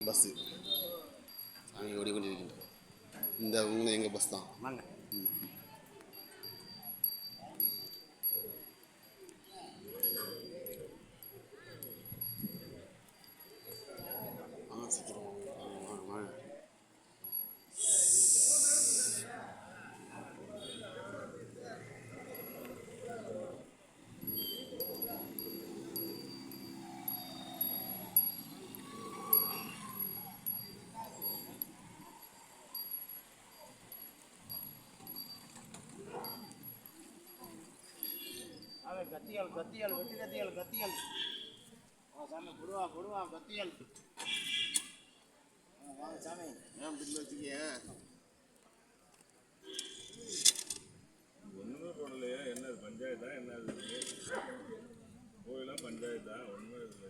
Bus சாமி ஓடிக்கொண்டிருக்கின்றது இந்த உங்களை எங்கள் பஸ் தான்? வாங்க. ம். கத்தியால் கத்தியால் வெட்டி கத்தியால் கத்தியால். சாமி கொடுவா கொடுவா கத்தியால். வாங்க சாமி. ஏன் பிடிச்சி வச்சுக்கிய? ஒன்றுமே போடலையா? என்ன பஞ்சாயத்தா? என்ன கோயிலாம் பஞ்சாயத்தா? ஒன்றுமே இல்லை